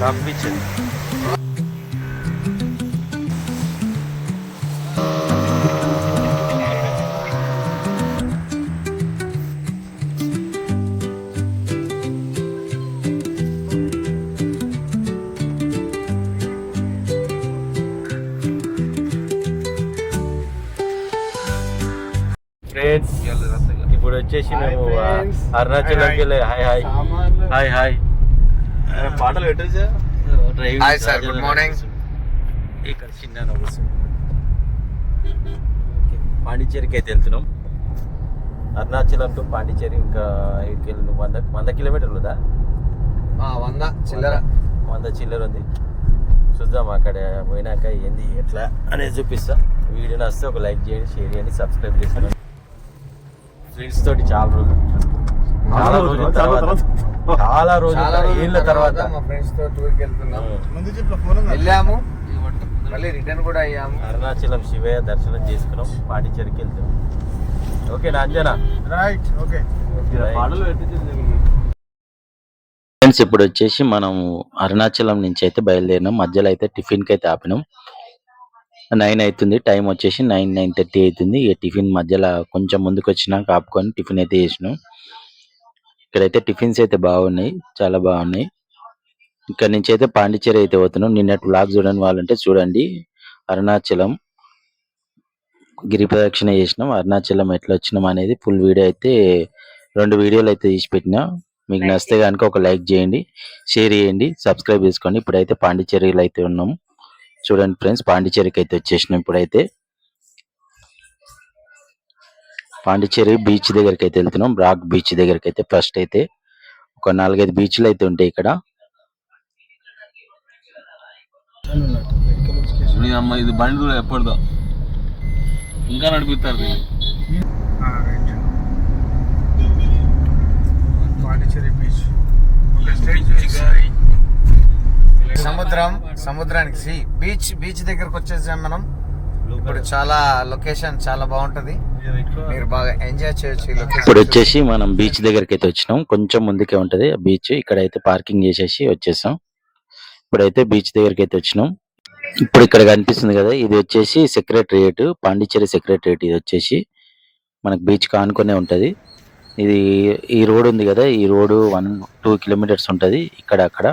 Rock beach friends ఇప్పుడు వచ్చేసి మేము అరుణాచల్కి వెళ్ళి హాయ్ హాయ్ హాయ్ హాయ్ పాటలు Hi, sir. Good morning. ఇక్కడ చిన్న నవ్వుసు పాండిచ్చేరికి అయితే వెళ్తున్నాం. అరుణాచలం టు పాండిచ్చేరి ఇంకా ఎయిట్ కిలో వంద వంద కిలోమీటర్లు ఉందా? వంద చిల్లర. వంద చిల్లర ఉంది. చూద్దాం అక్కడ పోయినాక ఏంది ఎట్లా అనేది చూపిస్తా. వీడియో నచ్చితే ఒక లైక్ చేయండి షేర్ చేయండి సబ్స్క్రైబ్ చేసుకోండి ఫ్రెండ్స్ తోటి చాలా రోజులు చాలా రోజుల తర్వాత. చాలా రోజుల ఏళ్ళ తర్వాత మా ఫ్రెండ్స్తో టూర్కి వెళ్తున్నాం. ముందు చెప్పిన ఫోన్ వెళ్ళాము. మళ్ళీ రిటర్న్ కూడా అయ్యాము. అరుణాచలం శివయ్య దర్శనం చేసుకున్నాం. పాండిచ్చేరికి వెళ్తున్నాం. ఓకేనా అంజనా? రైట్ ఓకే పాటలు ఫ్రెండ్స్ ఇప్పుడు వచ్చేసి మనం అరుణాచలం నుంచి అయితే బయలుదేరినాం. మధ్యలో అయితే టిఫిన్కి అయితే ఆపినాం. నైన్ అవుతుంది. టైం వచ్చేసి నైన్ నైన్ థర్టీ అవుతుంది. ఈ టిఫిన్ మధ్యలో కొంచెం ముందుకు వచ్చినాక ఆపుకొని టిఫిన్ అయితే చేసినాం. ఇక్కడైతే టిఫిన్స్ అయితే బాగున్నాయి చాలా బాగున్నాయి. ఇక్కడ నుంచి అయితే పాండిచ్చేరి అయితే పోతున్నాం. నిన్నటి వ్లాగ్ చూడని వాళ్ళంటే చూడండి. అరుణాచలం గిరి ప్రదక్షిణ చేసినాం. అరుణాచలం ఎట్లా వచ్చినాం అనేది ఫుల్ వీడియో అయితే రెండు వీడియోలు అయితే తీసి పెట్టినా. మీకు నచ్చితే కనుక ఒక లైక్ చేయండి షేర్ చేయండి సబ్స్క్రైబ్ చేసుకోండి. ఇప్పుడైతే పాండిచ్చేరిలో అయితే ఉన్నాం. చూడండి ఫ్రెండ్స్ పాండిచ్చేరికి అయితే వచ్చేసినాం ఇప్పుడైతే. పాండిచ్చేరి బీచ్ దగ్గరికి అయితే వెళ్తున్నాం. రాక్ బీచ్ దగ్గరికి అయితే ఫస్ట్ అయితే ఒక నాలుగైదు బీచ్లు అయితే ఉంటాయి ఇక్కడ. మీ అమ్మ ఇది బండి కూడా ఎప్పటిదో. ఇంకా నడిపిస్తారు బీచ్. సముద్రం సముద్రానికి సి బీచ్ బీచ్ దగ్గరకు వచ్చేసాం మనం. ఇప్పుడు చాలా లొకేషన్ చాలా బాగుంటది. మీరు బాగా ఎంజాయ్ చేయొచ్చు ఇప్పుడు వచ్చేసి మనం బీచ్ దగ్గరికి అయితే వచ్చినాం. కొంచెం ముందుకే ఉంటది ఆ బీచ్ ఇక్కడ అయితే పార్కింగ్ చేసేసి వచ్చేసాం. ఇప్పుడైతే బీచ్ దగ్గరికి అయితే వచ్చినాం. ఇప్పుడు ఇక్కడ కనిపిస్తుంది కదా ఇది వచ్చేసి సెక్రటరియేట్ పాండిచ్చేరి సెక్రటరియేట్ ఇది వచ్చేసి మనకు బీచ్ కానుకొనే ఉంటుంది. ఇది ఈ రోడ్ ఉంది కదా ఈ రోడ్ వన్ టూ కిలోమీటర్స్ ఉంటుంది. ఇక్కడ అక్కడ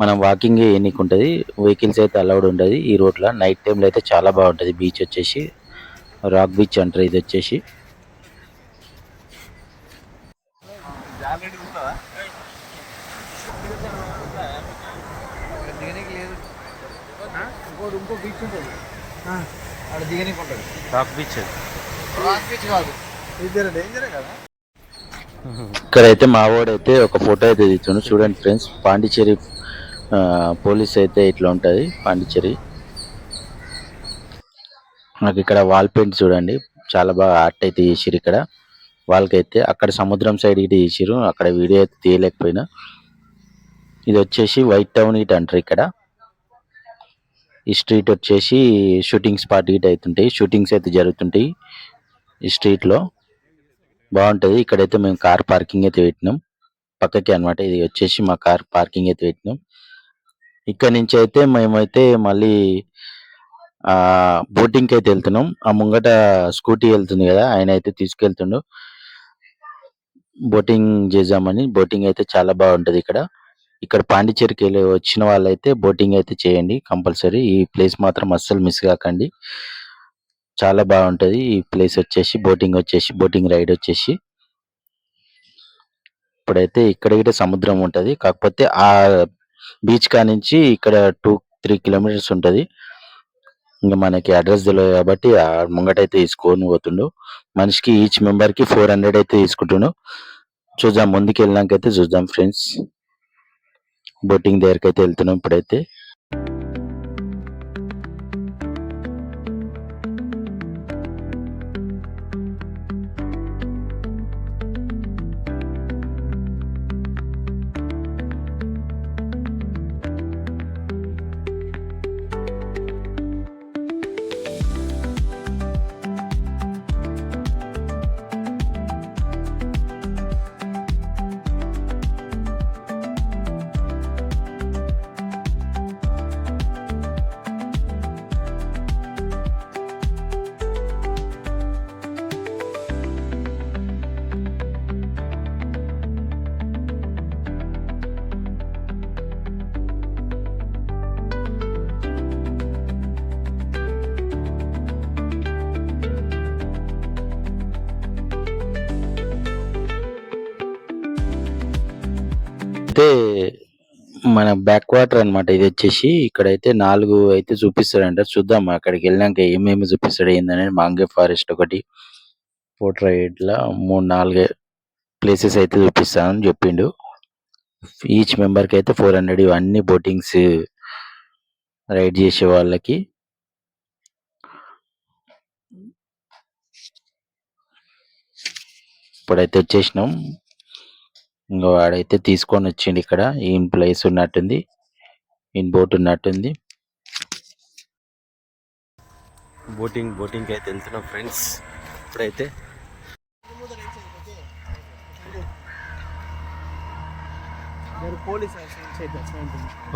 మనం వాకింగ్ ఎన్నిక ఉంటుంది వెహికల్స్ అయితే అలౌడ్ ఉంటుంది. ఈ రోడ్లో నైట్ టైంలో అయితే చాలా బాగుంటది. బీచ్ వచ్చేసి రాక్ బీచ్ అంటారు ఇది వచ్చేసి. ఇంకో బీచ్ ఉంటుంది అక్కడ దిగనీకి ఉంటుంది రాక్ బీచ్. రాక్ బీచ్ కాదు ఇది డేంజరే కదా ఇక్కడైతే మా వాడైతే ఒక ఫోటో అయితే తీస్తుండు చూడండి ఫ్రెండ్స్ పాండిచ్చేరి పోలీస్ అయితే ఇట్లా ఉంటది పాండిచ్చేరి. నాకు ఇక్కడ వాల్ పెయింట్ చూడండి. చాలా బాగా ఆర్ట్ అయితే చేసిరు ఇక్కడ. వాళ్ళకైతే అక్కడ సముద్రం సైడ్ ఇటు చేసిరు అక్కడ వీడియో అయితే తీయలేకపోయినా. ఇది వచ్చేసి వైట్ టౌన్ ఇటు అంటారు ఇక్కడ. ఈ స్ట్రీట్ వచ్చేసి షూటింగ్ స్పాట్ ఇటు అవుతుంటాయి షూటింగ్స్ అయితే జరుగుతుంటాయి ఈ స్ట్రీట్లో బాగుంటుంది. ఇక్కడైతే మేము కార్ పార్కింగ్ అయితే పెట్టినాం. పక్కకి అన్నమాట. ఇది వచ్చేసి మా కార్ పార్కింగ్ అయితే పెట్టినాం. ఇక్కడ నుంచి అయితే మేమైతే మళ్ళీ బోటింగ్ అయితే వెళ్తున్నాం. ఆ ముంగట స్కూటీ వెళ్తుంది కదా ఆయన అయితే తీసుకెళ్తుండు. బోటింగ్ చేద్దామని బోటింగ్ అయితే చాలా బాగుంటది ఇక్కడ. ఇక్కడ పాండిచ్చేరికి వెళ్ళి వచ్చిన వాళ్ళైతే బోటింగ్ అయితే చేయండి కంపల్సరీ. ఈ ప్లేస్ మాత్రం అస్సలు మిస్ కాకండి. చాలా బాగుంటది. ఈ ప్లేస్ వచ్చేసి బోటింగ్ వచ్చేసి బోటింగ్ రైడ్ వచ్చేసి. ఇప్పుడైతే ఇక్కడ సముద్రం ఉంటది. కాకపోతే ఆ బీచ్ కా నుంచి ఇక్కడ టూ త్రీ కిలోమీటర్స్ ఉంటది. ఇంకా మనకి అడ్రస్ తెలియదు కాబట్టి ఆ ముంగటైతే తీసుకొని పోతుండు. మనిషికి ఈచ్ మెంబర్కి ఫోర్ హండ్రెడ్ అయితే తీసుకుంటుండు. చూద్దాం ముందుకు వెళ్ళినాకైతే చూద్దాం ఫ్రెండ్స్ బోటింగ్ దగ్గరికి అయితే వెళ్తున్నాం ఇప్పుడైతే. ఇప్పుడైతే మన బ్యాక్ వాటర్ అన్నమాట. ఇది వచ్చేసి ఇక్కడైతే నాలుగు అయితే చూపిస్తాడంట. చూద్దాం అక్కడికి వెళ్ళాక ఏమేమి చూపిస్తాడు ఏందనేది మాంగే ఫారెస్ట్ ఒకటి పోట్రా ఇట్లా మూడు నాలుగు ప్లేసెస్ అయితే చూపిస్తానని చెప్పిండు. ఈచ్ మెంబర్కి అయితే ఫోర్ హండ్రెడ్ ఇవన్నీ బోటింగ్స్ రైడ్ చేసే వాళ్ళకి. ఇప్పుడైతే వచ్చేసినాం. ఇంకా వాడైతే తీసుకొని వచ్చిండు ఇక్కడ. ఈయన ప్లేస్ ఉన్నట్టుంది. ఇన్ బోట్ ఉన్నట్టుంది. బోటింగ్ బోటింగ్ అయితే వెళ్తున్నాం ఫ్రెండ్స్. ఇప్పుడైతే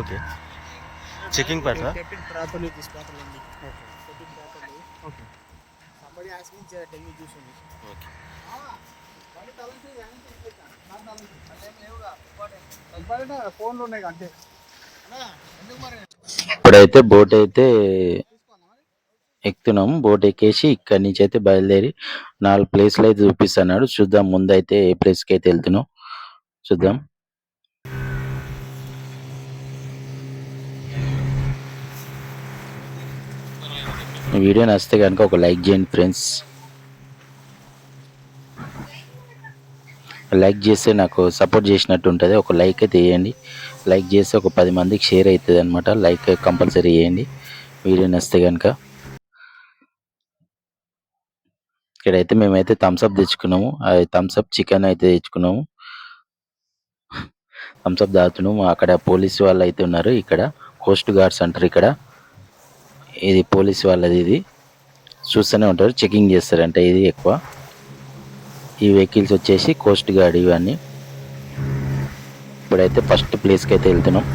ఓకే. చెకింగ్ పట్ల ఓకే. ఇప్పుడైతే బోట్ అయితే ఎక్కుతున్నాం. బోట్ ఎక్కేసి ఇక్కడి నుంచి అయితే బయలుదేరి నాలుగు ప్లేస్లు అయితే చూపిస్తున్నాడు. చూద్దాం ముందు అయితే ఏ ప్లేస్కి అయితే వెళ్తున్నాం. చూద్దాం. వీడియో నచ్చితే కనుక ఒక లైక్ చేయండి ఫ్రెండ్స్ లైక్ చేస్తే నాకు సపోర్ట్ చేసినట్టు ఉంటుంది. ఒక లైక్ అయితే వేయండి లైక్ చేస్తే ఒక పది మందికి షేర్ అవుతుంది అనమాట లైక్ కంపల్సరీ వేయండి వీడియో నచ్చితే కనుక ఇక్కడైతే మేమైతే థమ్స్అప్ తెచ్చుకున్నాము. అది థమ్స్అప్ చికెన్ అయితే తెచ్చుకున్నాము. థమ్స్అప్ తాగుతున్నాము అక్కడ పోలీస్ వాళ్ళు అయితే ఉన్నారు ఇక్కడ. కోస్ట్ గార్డ్స్ అంటారు ఇక్కడ. ఇది పోలీస్ వాళ్ళది ఇది. చూస్తూనే ఉంటారు. చెకింగ్ చేస్తారంటే. ఇది ఎక్కువ. ఈ వెహికల్స్ వచ్చేసి కోస్ట్ గార్డ్ ఇవన్నీ. ఇప్పుడైతే ఫస్ట్ ప్లేస్కి అయితే వెళ్తున్నాం.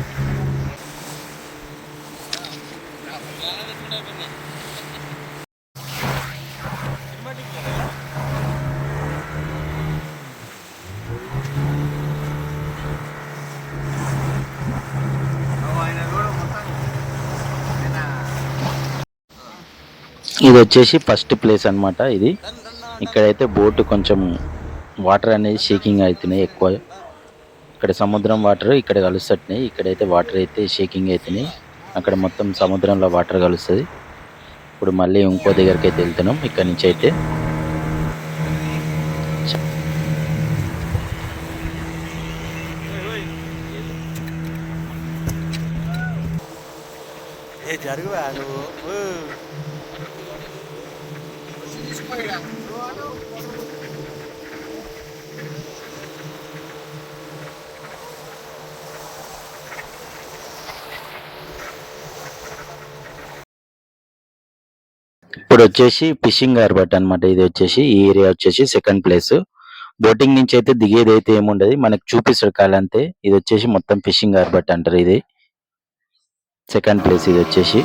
ఇది వచ్చేసి ఫస్ట్ ప్లేస్ అన్నమాట ఇది. ఇక్కడైతే బోటు కొంచెం వాటర్ అనేది షేకింగ్ అవుతున్నాయి ఎక్కువ. ఇక్కడ సముద్రం వాటర్ ఇక్కడ కలుస్తున్నాయి ఇక్కడైతే వాటర్ అయితే షేకింగ్ అవుతున్నాయి అక్కడ మొత్తం సముద్రంలో వాటర్ కలుస్తుంది. ఇప్పుడు మళ్ళీ ఇంకో దగ్గరికి అయితే వెళ్తున్నాం. ఇక్కడ నుంచి అయితే జరుగు నువ్వు ఇప్పుడు వచ్చేసి ఫిషింగ్ హార్బర్ అన్నమాట. ఇది వచ్చేసి ఈ ఏరియా వచ్చేసి సెకండ్ ప్లేస్. బోటింగ్ నుంచి అయితే దిగేది అయితే ఏముండదు. మనకు చూపిస్తాడు కాలంతే ఇది వచ్చేసి మొత్తం ఫిషింగ్ హార్బర్ అంటారు ఇది. సెకండ్ ప్లేస్ ఇది వచ్చేసి.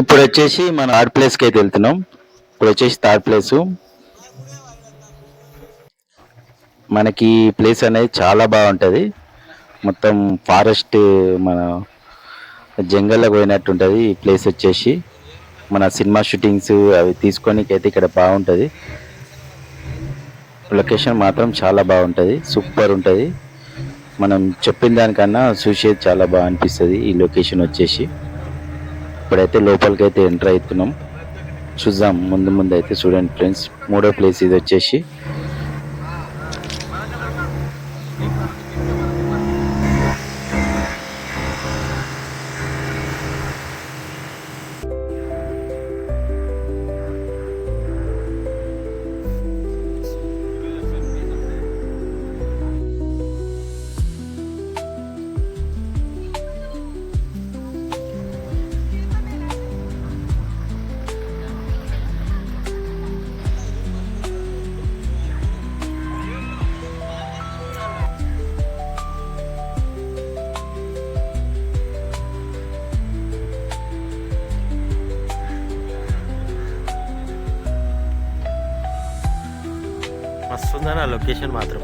ఇప్పుడు వచ్చేసి మనం థర్డ్ ప్లేస్కి అయితే వెళ్తున్నాం. ఇప్పుడు వచ్చేసి థర్డ్ ప్లేస్ మనకి ప్లేస్ అనేది చాలా బాగుంటుంది. మొత్తం ఫారెస్ట్ మన జంగల్లో పోయినట్టు ఉంటుంది. ఈ ప్లేస్ వచ్చేసి మన సినిమా షూటింగ్స్ అవి తీసుకోనికి అయితే ఇక్కడ బాగుంటుంది. లొకేషన్ మాత్రం చాలా బాగుంటుంది. సూపర్ ఉంటుంది. మనం చెప్పిన దానికన్నా చూసేది చాలా బాగా అనిపిస్తుంది. ఈ లొకేషన్ వచ్చేసి. ఇప్పుడైతే లోపలికి అయితే ఎంటర్ అవుతున్నాం. చూద్దాం ముందు ముందు అయితే చూడండి ఫ్రెండ్స్ మూడో ప్లేస్ ఇది వచ్చేసి. లొకేషన్ మాత్రం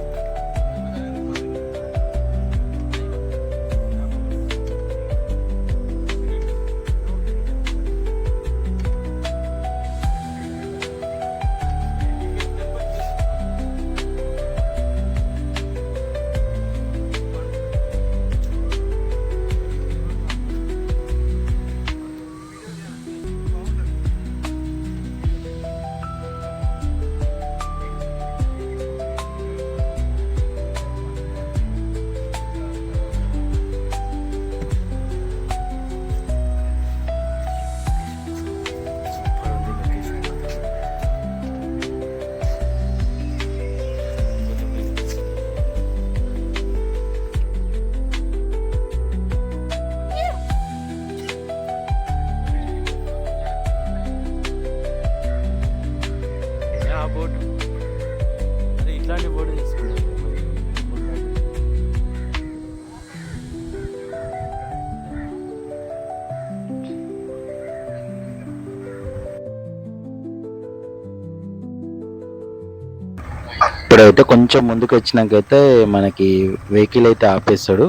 ఇప్పుడైతే కొంచెం ముందుకు వచ్చినాకైతే మనకి వెహికల్ అయితే ఆపేస్తాడు.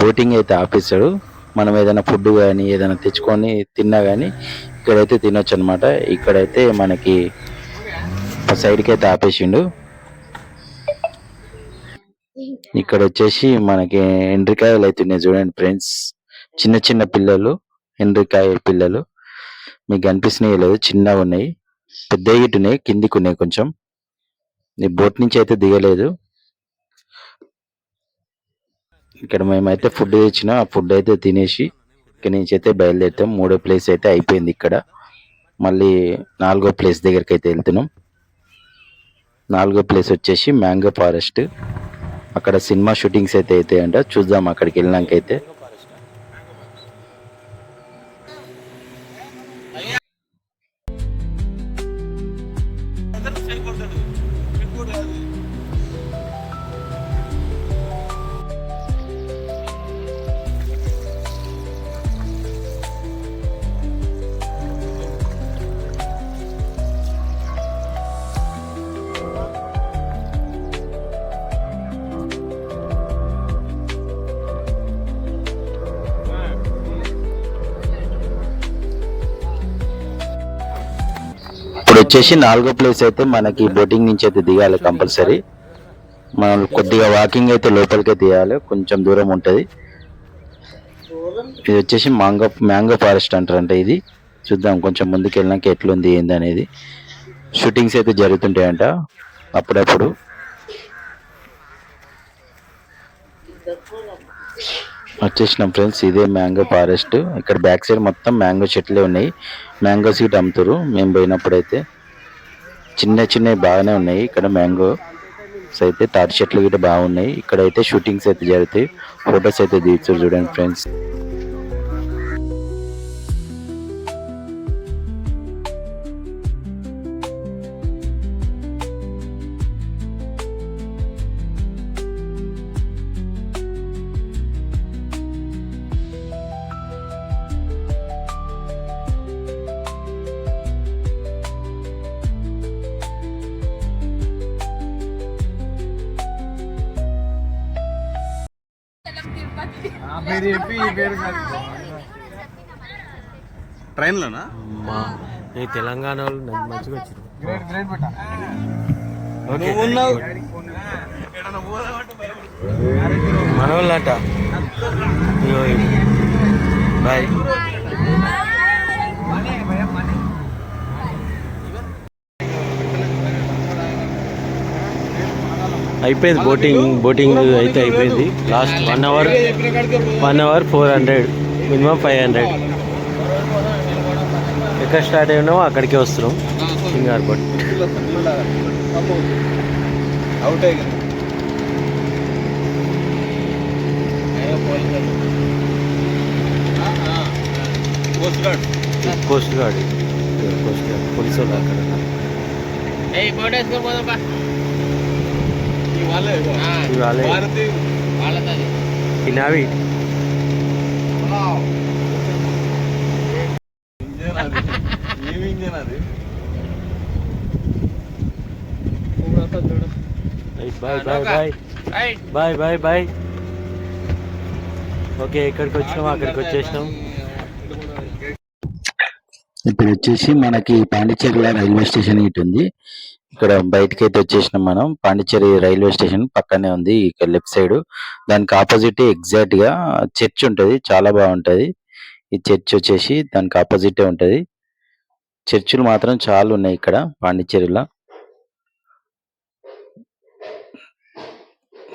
బోటింగ్ అయితే ఆపేస్తాడు. మనం ఏదైనా ఫుడ్ కానీ ఏదైనా తెచ్చుకొని తిన్నా కానీ ఇక్కడైతే తినొచ్చు అనమాట ఇక్కడైతే మనకి సైడ్కి అయితే ఆపేసిండు. ఇక్కడ వచ్చేసి మనకి ఎండ్రికాయలు అవుతున్నాయి చూడండి ఫ్రెండ్స్. చిన్న చిన్న పిల్లలు ఎండ్రికాయ పిల్లలు. మీకు కనిపిస్తున్నాయి లేదు చిన్నగా ఉన్నాయి. పెద్ద ఉన్నాయి కిందికి ఉన్నాయి కొంచెం. ఈ బోట్ నుంచి అయితే దిగలేదు. ఇక్కడ మేమైతే ఫుడ్ తెచ్చిన ఆ ఫుడ్ అయితే తినేసి ఇక్కడ నుంచి అయితే బయలుదేరుతాం. మూడో ప్లేస్ అయితే అయిపోయింది ఇక్కడ. మళ్ళీ నాలుగో ప్లేస్ దగ్గరికి అయితే వెళ్తున్నాం. నాలుగో ప్లేస్ వచ్చేసి మ్యాంగో ఫారెస్ట్. అక్కడ సినిమా షూటింగ్స్ అయితే అవుతాయంట. చూద్దాం అక్కడికి వెళ్ళినాకైతే. వచ్చేసి నాలుగో ప్లేస్ అయితే మనకి బోటింగ్ నుంచి అయితే దిగాలి కంపల్సరీ మనం కొద్దిగా వాకింగ్ అయితే లోపలికే తీయాలి కొంచెం దూరం ఉంటది. ఇది వచ్చేసి మ్యాంగో మ్యాంగో ఫారెస్ట్ అంటారంట ఇది. చూద్దాం కొంచెం ముందుకు వెళ్ళినాక ఎట్లుంది ఏంది అనేది షూటింగ్స్ అయితే జరుగుతుంటాయంట అప్పుడప్పుడు. వచ్చేసినాం ఫ్రెండ్స్ ఇదే మ్యాంగో ఫారెస్ట్. ఇక్కడ బ్యాక్ సైడ్ మొత్తం మ్యాంగో చెట్లే ఉన్నాయి. మ్యాంగో సీట్ అమ్ముతారు మేము పోయినప్పుడు అయితే చిన్న చిన్నవి బాగానే ఉన్నాయి. ఇక్కడ మ్యాంగో అయితే తాటి చెట్లు గిట్ట బాగున్నాయి. ఇక్కడ అయితే షూటింగ్స్ అయితే జరుగుతాయి. ఫొటోస్ అయితే తీస్తారు చూడండి ఫ్రెండ్స్. పేరు చెప్పి ఈ పేరు ట్రైన్లోనా మా ఈ తెలంగాణ వాళ్ళు నన్ను మంచిగా వచ్చింది గ్రేట్ బెట్ట బాయ్ అయిపోయింది బోటింగ్ బోటింగ్ అయితే అయిపోయింది. Last one hour one hour four hundred minimum five hundred ఎక్కడ స్టార్ట్ అయినామో అక్కడికే వస్తున్నాం. Singar but coast guard coast guard coast guard police వాళ్ళు అక్కడ. Bye bye bye. Bye bye bye. Okay ఎక్కడికి వచ్చినాం అక్కడికి వచ్చేసినాం. ఇప్పుడు వచ్చేసి మనకి పాండిచ్చేరిలో రైల్వే స్టేషన్ ఇటు ఉంది. ఇక్కడ బయటకి అయితే వచ్చేసినాం మనం. పాండిచ్చేరి రైల్వే స్టేషన్ పక్కనే ఉంది ఇక్కడ లెఫ్ట్ సైడ్. దానికి ఆపోజిట్ ఎగ్జాక్ట్గా చర్చ్ ఉంటది. చాలా బాగుంటది. ఈ చర్చ్ వచ్చేసి దానికి ఆపోజిట్ ఉంటది. చర్చిలు మాత్రం చాలా ఉన్నాయి ఇక్కడ పాండిచ్చేరిలో.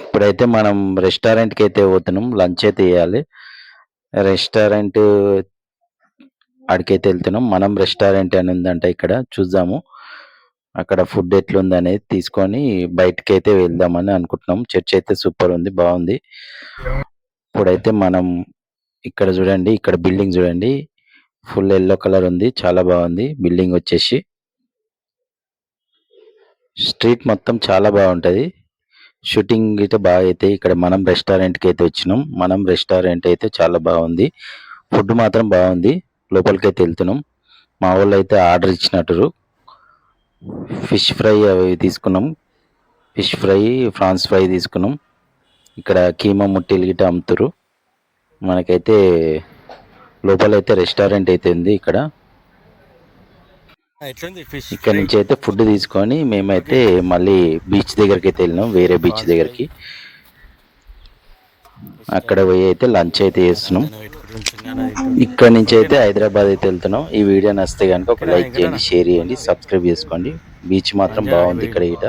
ఇప్పుడైతే మనం రెస్టారెంట్కి అయితే పోతున్నాం. లంచ్ అయితే చేయాలి. రెస్టారెంట్ అడికైతే వెళ్తున్నాం. మనం రెస్టారెంట్ అని ఉందంట ఇక్కడ. చూద్దాము. అక్కడ ఫుడ్ ఎట్లుంది అనేది తీసుకొని బయటకి అయితే వెళ్దామని అనుకుంటున్నాం. చర్చ్ అయితే సూపర్ ఉంది బాగుంది. ఇప్పుడైతే మనం ఇక్కడ చూడండి ఇక్కడ బిల్డింగ్ చూడండి. ఫుల్ ఎల్లో కలర్ ఉంది చాలా బాగుంది. బిల్డింగ్ వచ్చేసి స్ట్రీట్ మొత్తం చాలా బాగుంటది. షూటింగ్ అయితే బాగా అయితే ఇక్కడ మనం రెస్టారెంట్కి అయితే వచ్చినాం. మనం రెస్టారెంట్ అయితే చాలా బాగుంది. ఫుడ్ మాత్రం బాగుంది. లోపలికి అయితే వెళ్తున్నాం. మా వాళ్ళు అయితే ఆర్డర్ ఇచ్చినట్టు ఫిష్ ఫ్రై అవి తీసుకున్నాం. ఫిష్ ఫ్రై ఫ్రాన్స్ ఫ్రై తీసుకున్నాం. ఇక్కడ కీమా ముట్టిలు గిట్ట అమ్ముతారు మనకైతే లోపల అయితే రెస్టారెంట్ అయితే ఉంది ఇక్కడ. ఇక్కడ నుంచి అయితే ఫుడ్ తీసుకొని మేమైతే మళ్ళీ బీచ్ దగ్గరికి అయితే వెళ్ళినాం వేరే బీచ్ దగ్గరికి. అక్కడ పోయి అయితే లంచ్ అయితే చేస్తున్నాం. ఇక్కడ నుంచి అయితే హైదరాబాద్ అయితే వెళ్తున్నాం. ఈ వీడియో నచ్చితే కనుక ఒక లైక్ చేయండి షేర్ చేయండి సబ్స్క్రైబ్ చేసుకోండి. బీచ్ మాత్రం బాగుంది ఇక్కడ ఇట